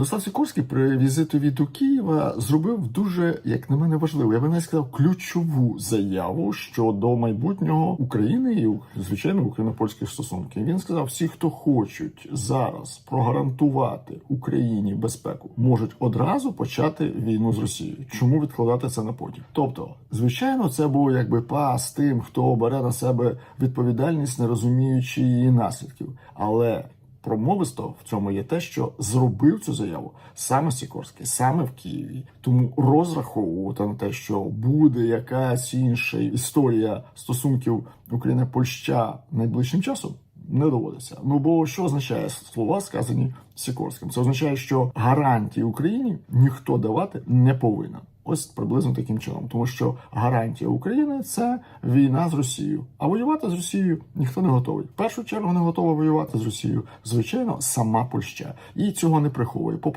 Ярослав Сікорський при візитові до Києва зробив дуже, як на мене, важливу, я би навіть сказав, ключову заяву щодо майбутнього України і звичайно україно-польських стосунків. Він сказав: всі, хто хочуть зараз прогарантувати Україні безпеку, можуть одразу почати війну з Росією. Чому відкладати це на потім? Тобто, звичайно, це був якби пас тим, хто бере на себе відповідальність, не розуміючи її наслідків, але Промовисто в цьому є те, що зробив цю заяву саме Сікорський, саме в Києві. Тому розраховувати на те, що буде якась інша історія стосунків України Польща найближчим часом. Не доводиться. Ну бо що означає слова, сказані Сікорським? Це означає, що гарантії Україні ніхто давати не повинен. Ось приблизно таким чином, тому що гарантія України це війна з Росією. А воювати з Росією ніхто не готовий. В першу чергу не готова воювати з Росією, звичайно, сама Польща і цього не приховує.